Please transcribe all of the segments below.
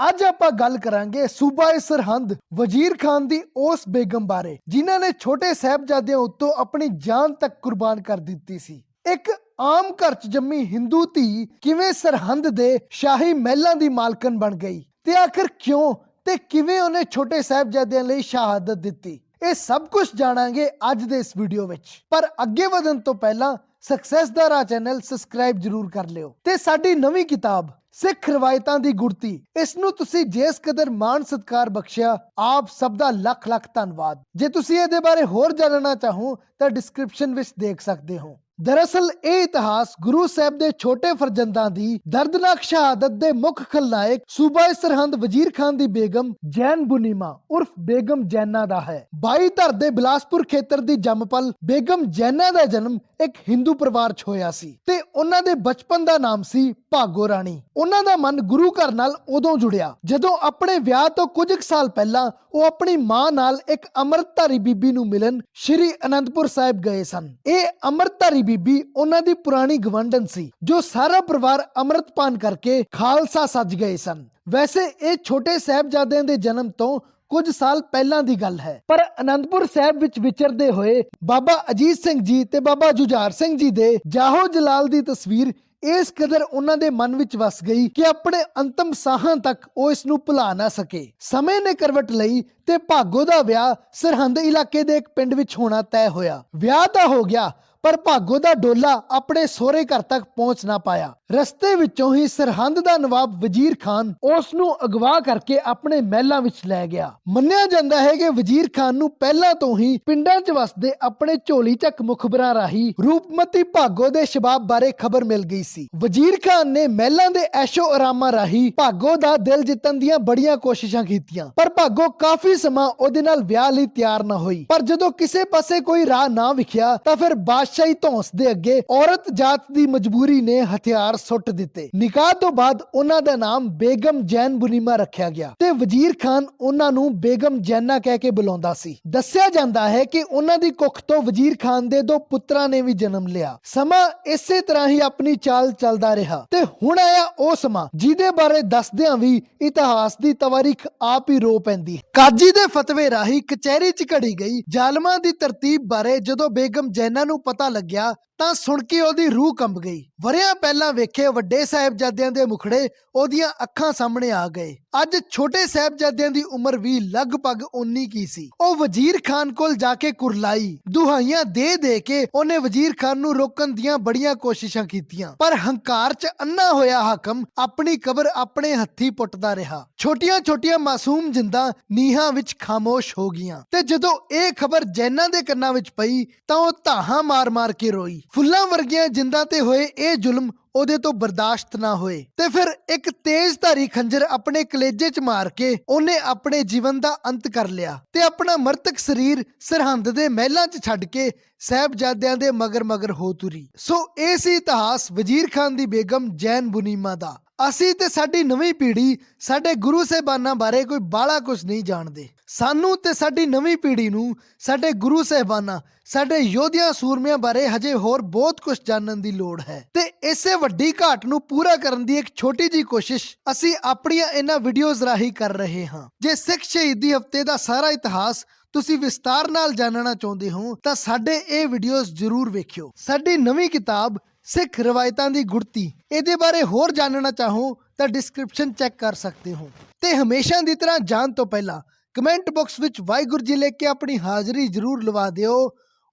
ਅੱਜ ਆਪਾਂ ਗੱਲ ਕਰਾਂਗੇ ਸੂਬਾ ਸਰਹੰਦ ਵਜ਼ੀਰ ਖਾਨ ਦੀ ਉਸ ਬੇਗਮ ਬਾਰੇ, ਜਿਨ੍ਹਾਂ ਨੇ ਛੋਟੇ ਸਾਹਿਬਜ਼ਾਦਿਆਂ ਉੱਤੋਂ ਆਪਣੀ ਜਾਨ ਤੱਕ ਕੁਰਬਾਨ ਕਰ ਦਿੱਤੀ ਸੀ। ਇੱਕ ਆਮ ਘਰ 'ਚ ਜੰਮੀ ਹਿੰਦੂ ਧੀ ਕਿਵੇਂ ਸਰਹੰਦ ਦੇ ਸ਼ਾਹੀ ਮਹਿਲਾਂ ਦੀ ਮਾਲਕਨ ਬਣ ਗਈ ਤੇ ਆਖਰ ਕਿਉਂ ਤੇ ਕਿਵੇਂ ਉਹਨੇ ਛੋਟੇ ਸਾਹਿਬਜ਼ਾਦਿਆਂ ਲਈ ਸ਼ਹਾਦਤ ਦਿੱਤੀ? ਇਹ ਸਭ ਕੁਝ ਜਾਣਾਂਗੇ ਅੱਜ ਦੇ ਇਸ ਵੀਡੀਓ ਵਿੱਚ। ਪਰ ਅੱਗੇ ਵਧਣ ਤੋਂ ਪਹਿਲਾਂ ਸਕਸੈਸ ਦਾ ਰਾਹ ਚੈਨਲ ਸਬਸਕ੍ਰਾਈਬ ਜਰੂਰ ਕਰ ਲਿਓ ਤੇ ਸਾਡੀ ਨਵੀਂ ਕਿਤਾਬ ਸਿੱਖ ਰਵਾਇਤਾਂ ਦੀ ਗੁੜਤੀ ਇਸ ਨੂੰ ਤੁਸੀਂ ਜਿਸ ਕਦਰ ਮਾਣ ਸਤਕਾਰ ਬਖਸ਼ਿਆ, ਆਪ ਸਭ ਦਾ ਲੱਖ ਲੱਖ ਧੰਨਵਾਦ। ਜੇ ਤੁਸੀਂ ਇਹਦੇ ਬਾਰੇ ਹੋਰ ਜਾਣਨਾ ਚਾਹੋ, ਤਾਂ ਡਿਸਕ੍ਰਿਪਸ਼ਨ ਵਿੱਚ ਦੇਖ ਸਕਦੇ ਹੋ। ਦਰਅਸਲ ਇਹ ਇਤਿਹਾਸ ਗੁਰੂ ਸਾਹਿਬ ਦੇ ਛੋਟੇ ਫਰਜ਼ੰਦਾਂ ਦੀ ਦਰਦਨਾਕ ਸ਼ਹਾਦਤ ਦੇ ਮੁੱਖ ਖਲਨਾਇਕ ਸੂਬਾ ਸਰਹੰਦ ਵਜ਼ੀਰ ਖਾਨ ਦੀ ਬੇਗਮ ਜੈਨ ਬੁਨੀਮਾ ਉਰਫ ਬੇਗਮ ਜੈਨਾ ਦਾ ਹੈ। 22 ਧਰ ਦੇ ਬਿਲਾਸਪੁਰ ਖੇਤਰ ਦੀ ਜੰਮਪਲ ਬੇਗਮ ਜੈਨਾ ਦਾ ਜਨਮ ਇੱਕ ਹਿੰਦੂ ਪਰਿਵਾਰ 'ਚ ਹੋਇਆ ਸੀ ਤੇ ਉਹਨਾਂ ਦੇ ਬਚਪਨ ਦਾ ਨਾਮ ਸੀ ਭਾਗੋ ਰਾਣੀ। ਉਹਨਾਂ ਦਾ ਮਨ ਗੁਰੂ ਘਰ ਨਾਲ ਉਦੋਂ ਜੁੜਿਆ ਜਦੋਂ ਆਪਣੇ ਵਿਆਹ ਤੋਂ ਕੁਝ ਕੁ ਸਾਲ ਪਹਿਲਾਂ ਉਹ ਆਪਣੀ ਮਾਂ ਨਾਲ ਇੱਕ ਅੰਮ੍ਰਿਤਧਾਰੀ ਬੀਬੀ ਨੂੰ ਮਿਲਣ ਸ਼੍ਰੀ ਅਨੰਦਪੁਰ ਸਾਹਿਬ ਗਏ ਸਨ। ਇਹ ਅੰਮ੍ਰਿਤਧਾਰੀ ਬੀਬੀ, ਉਹਨਾਂ ਦੀ ਪੁਰਾਣੀ ਗਵੰਡਨ ਸੀ, ਜੋ ਸਾਰਾ ਪਰਿਵਾਰ ਅੰਮ੍ਰਿਤਪਾਨ ਕਰਕੇ ਖਾਲਸਾ ਸੱਜ ਗਏ ਸਨ। ਵੈਸੇ ਇਹ ਛੋਟੇ ਸਾਹਿਬਜ਼ਾਦਿਆਂ ਦੇ ਜਨਮ ਤੋਂ ਕੁਝ ਸਾਲ ਪਹਿਲਾਂ ਦੀ ਗੱਲ ਹੈ। ਪਰ ਅਨੰਦਪੁਰ ਸਾਹਿਬ ਵਿੱਚ ਵਿਚਰਦੇ ਹੋਏ ਬਾਬਾ ਅਜੀਤ ਸਿੰਘ ਜੀ ਤੇ ਬਾਬਾ ਜੁਝਾਰ ਸਿੰਘ ਜੀ ਦੇ ਜਾਹੋ ਜਲਾਲ ਦੀ ਤਸਵੀਰ ਇਸ ਕਦਰ ਉਹਨਾਂ ਦੇ ਮਨ ਵਿੱਚ ਵਸ ਗਈ ਕਿ ਆਪਣੇ ਅੰਤਮ ਸਾਹਾਂ ਤੱਕ ਉਹ ਇਸ ਨੂੰ ਭੁਲਾ ਨਾ ਸਕੇ। ਸਮੇਂ ਨੇ ਕਰਵਟ ਲਈ ਤੇ ਭਾਗੋ ਦਾ ਵਿਆਹ ਸਰਹੰਦ ਇਲਾਕੇ ਦੇ ਇੱਕ ਪਿੰਡ ਵਿੱਚ ਹੋਣਾ ਤੈਅ ਹੋਇਆ। ਵਿਆਹ ਤਾਂ ਹੋ ਗਿਆ ਪਰ ਭਾਗੋ ਦਾ ਡੋਲਾ ਆਪਣੇ ਸਹੁਰੇ ਘਰ ਤੱਕ ਪਹੁੰਚ ਨਾ ਪਾਇਆ। ਰਸਤੇ ਵਿੱਚੋਂ ਹੀ ਸਰਹੰਦ ਦਾ ਨਵਾਬ ਵਜ਼ੀਰ ਖਾਨ ਉਸ ਨੂੰ ਅਗਵਾ ਕਰਕੇ ਆਪਣੇ ਮਹਿਲਾਂ ਵਿੱਚ ਲੈ ਗਿਆ। ਮੰਨਿਆ ਜਾਂਦਾ ਹੈ ਕਿ ਵਜ਼ੀਰ ਖਾਨ ਨੂੰ ਪਹਿਲਾਂ ਤੋਂ ਹੀ ਪਿੰਡਾਂ 'ਚ ਵਸਦੇ ਆਪਣੇ ਝੋਲੀ ਚੱਕ ਮੁਖਬਰਾਂ ਰਾਹੀਂ ਰੂਪਮਤੀ ਭਾਗੋ ਦੇ ਸ਼ਬਾਬ ਬਾਰੇ ਖਬਰ ਮਿਲ ਗਈ ਸੀ। ਵਜ਼ੀਰ ਖਾਨ ਨੇ ਮਹਿਲਾਂ ਦੇ ਐਸ਼ੋ ਆਰਾਮਾਂ ਰਾਹੀਂ ਭਾਗੋ ਦਾ ਦਿਲ ਜਿੱਤਣ ਦੀਆਂ ਬੜੀਆਂ ਕੋਸ਼ਿਸ਼ਾਂ ਕੀਤੀਆਂ। ਪਰ ਭਾਗੋ ਕਾਫੀ ਸਮਾਂ ਉਹਦੇ ਨਾਲ ਵਿਆਹ ਲਈ ਤਿਆਰ ਨਾ ਹੋਈ। ਪਰ ਜਦੋਂ ਕਿਸੇ ਪਾਸੇ ਕੋਈ ਰਾਹ ਨਾ ਵਿਖਿਆ ਤਾਂ ਫਿਰ ਬਾਦਸ਼ਾਹੀ ਧੌਂਸ ਦੇ ਅੱਗੇ ਔਰਤ ਜਾਤ ਦੀ ਮਜਬੂਰੀ ਨੇ ਹਥਿਆਰ ਸੁੱਟ ਦਿੱਤੇ। ਨਿਕਾਹ ਤੋਂ ਬਾਅਦ ਉਹਨਾਂ ਦਾ ਨਾਮ ਬੇਗਮ ਜੈਨ ਬੁਨੀਮਾ ਰੱਖਿਆ ਗਿਆ ਤੇ ਵਜ਼ੀਰ ਖਾਨ ਉਹਨਾਂ ਨੂੰ ਬੇਗਮ ਜੈਨਾ ਕਹਿ ਕੇ ਬੁਲਾਉਂਦਾ ਸੀ। ਦੱਸਿਆ ਜਾਂਦਾ ਹੈ ਕਿ ਉਹਨਾਂ ਦੀ ਕੁੱਖ ਤੋਂ ਵਜ਼ੀਰ ਖਾਨ ਦੇ ਦੋ ਪੁੱਤਰਾਂ ਨੇ ਵੀ ਜਨਮ ਲਿਆ। ਸਮਾਂ ਇਸੇ ਤਰ੍ਹਾਂ ਹੀ ਆਪਣੀ ਚਾਲ ਚੱਲਦਾ ਰਿਹਾ ਤੇ ਹੁਣ ਆਇਆ ਉਹ ਸਮਾਂ, ਜਿਹਦੇ ਬਾਰੇ ਦੱਸਦਿਆਂ ਵੀ ਇਤਿਹਾਸ ਦੀ ਤਵਾਰੀਖ ਆਪ ਹੀ ਰੋ ਪੈਂਦੀ। ਕਾਜੀ ਦੇ ਫਤਵੇ ਰਾਹੀਂ ਕਚਹਿਰੀ 'ਚ ਘੜੀ ਗਈ। ਜ਼ਾਲਮਾਂ ਦੀ ਤਰਤੀਬ ਬਾਰੇ ਜਦੋਂ ਬੇਗਮ ਜੈਨਾ ਨੂੰ ਪਤਾ ਲੱਗਿਆ ਤਾਂ ਸੁਣ ਕੇ ਉਹਦੀ ਰੂਹ ਕੰਬ ਗਈ। ਵਰਿਆਂ ਪਹਿਲਾਂ ਵੇਖੇ ਵੱਡੇ ਸਾਹਿਬਜ਼ਾਦਿਆਂ ਦੇ ਮੁਖੜੇ ਉਹਦੀਆਂ ਅੱਖਾਂ ਸਾਹਮਣੇ ਆ ਗਏ। ਅੱਜ ਛੋਟੇ ਸਾਹਿਬਜ਼ਾਦਿਆਂ ਦੀ ਉਮਰ ਵੀ ਲਗਭਗ 19 ਕੀ ਸੀ। ਉਹ ਵਜ਼ੀਰ ਖਾਨ ਕੋਲ ਜਾ ਕੇ ਕੁਰਲਾਈ, ਦੁਹਾਈਆਂ ਦੇ ਦੇ ਕੇ ਉਹਨੇ ਵਜ਼ੀਰ ਖਾਨ ਨੂੰ ਰੋਕਣ ਦੀਆਂ ਬੜੀਆਂ ਕੋਸ਼ਿਸ਼ਾਂ ਕੀਤੀਆਂ। ਪਰ ਹੰਕਾਰ 'ਚ ਅੰਨਾ ਹੋਇਆ ਹਾਕਮ ਆਪਣੀ ਕਬਰ ਆਪਣੇ ਹੱਥੀ ਪੁੱਟਦਾ ਰਿਹਾ। ਛੋਟੀਆਂ-ਛੋਟੀਆਂ ਮਾਸੂਮ ਜਿੰਦਾਂ ਨੀਹਾਂ ਵਿੱਚ ਖਾਮੋਸ਼ ਹੋ ਗਈਆਂ। ਤੇ ਜਦੋਂ ਇਹ ਖਬਰ ਜੈਨਾਂ ਦੇ ਕੰਨਾਂ ਵਿੱਚ ਪਈ, ਤਾਂ ਉਹ ਧਾਹਾਂ ਮਾਰ-ਮਾਰ ਕੇ ਰੋਈ। ਫੁੱਲਾਂ ਵਰਗੀਆਂ ਜਿੰਦਾਂ ਤੇ ਹੋਏ ਇਹ ਜ਼ੁਲਮ ਉਹਦੇ ਤੋਂ ਬਰਦਾਸ਼ਤ ਨਾ ਹੋਏ। ਤੇ ਫਿਰ ਇੱਕ ਤੇਜ਼ ਧਾਰੀ ਖੰਜਰ ਆਪਣੇ ਕਲੇਜੇ 'ਚ ਮਾਰ ਕੇ ਉਹਨੇ ਆਪਣੇ ਜੀਵਨ ਦਾ ਅੰਤ ਕਰ ਲਿਆ ਤੇ ਆਪਣਾ ਮਰਤਕ ਸਰੀਰ ਸਰਹੰਦ ਦੇ ਮਹਿਲਾਂ 'ਚ ਛੱਡ ਕੇ ਸਹਿਬਜ਼ਾਦਿਆਂ ਦੇ ਮਗਰ ਮਗਰ ਹੋ ਤੁਰੀ। ਸੋ ਇਹ ਸੀ ਇਤਿਹਾਸ ਵਜ਼ੀਰ ਖਾਨ ਦੀ ਬੇਗਮ ਜੈਨ ਬੁਨੀਮਾ ਦਾ। ਅਸੀਂ ਤੇ ਸਾਡੀ ਨਵੀਂ ਪੀੜ੍ਹੀ, ਸਾਡੇ ਗੁਰੂ ਸਾਹਿਬਾਨਾਂ ਬਾਰੇ ਕੋਈ ਬਾਲਾ ਕੁਝ ਨਹੀਂ ਜਾਣਦੇ। ਸਾਨੂੰ ਤੇ ਸਾਡੀ ਨਵੀਂ ਪੀੜ੍ਹੀ ਨੂੰ, ਸਾਡੇ ਗੁਰੂ ਸਾਹਿਬਾਨਾਂ, ਸਾਡੇ ਯੋਧਿਆਂ, ਸੂਰਮਿਆਂ ਬਾਰੇ ਹਜੇ ਹੋਰ ਬਹੁਤ ਕੁਝ ਜਾਣਨ ਦੀ ਲੋੜ ਹੈ। ਤੇ ਇਸੇ ਵੱਡੀ ਘਾਟ ਨੂੰ ਪੂਰਾ ਕਰਨ ਦੀ ਇੱਕ ਛੋਟੀ ਜੀ ਕੋਸ਼ਿਸ਼ ਅਸੀਂ ਆਪਣੀਆਂ ਇਹਨਾਂ ਵੀਡੀਓਜ਼ ਰਾਹੀਂ ਕਰ ਰਹੇ ਹਾਂ, ਜੇ ਸਿੱਖ ਸ਼ਹੀਦੀ ਹਫ਼ਤੇ ਦਾ ਸਾਰਾ ਇਤਿਹਾਸ ਤੁਸੀਂ ਵਿਸਤਾਰ ਨਾਲ ਜਾਣਨਾ ਚਾਹੁੰਦੇ ਹੋ, ਤਾਂ ਸਾਡੇ ਇਹ ਵੀਡੀਓਜ਼ ਜ਼ਰੂਰ ਵੇਖਿਓ। ਸਾਡੀ ਨਵੀਂ ਕਿਤਾਬ, ਸਿੱਖ ਰਵਾਇਤਾਂ ਦੀ ਗੁੜਤੀ ਇਹਦੇ ਬਾਰੇ ਹੋਰ ਜਾਣਨਾ ਚਾਹੋ, ਤਾਂ ਡਿਸਕ੍ਰਿਪਸ਼ਨ ਚੈੱਕ ਕਰ ਸਕਦੇ ਹੋ। ਤੇ ਹਮੇਸ਼ਾ ਦੀ ਤਰ੍ਹਾਂ ਜਾਣ ਤੋਂ ਪਹਿਲਾਂ ਕਮੈਂਟ ਬਾਕਸ ਵਿੱਚ ਵਾਹਿਗੁਰੂ ਜੀ ਲੈ ਕੇ ਆਪਣੀ ਹਾਜ਼ਰੀ ਜ਼ਰੂਰ ਲਵਾ ਦਿਓ।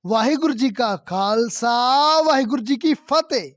ਵਾਹਿਗੁਰੂ ਜੀ ਕਾ ਖਾਲਸਾ, ਵਾਹਿਗੁਰੂ ਜੀ ਕੀ ਫਤਿਹ।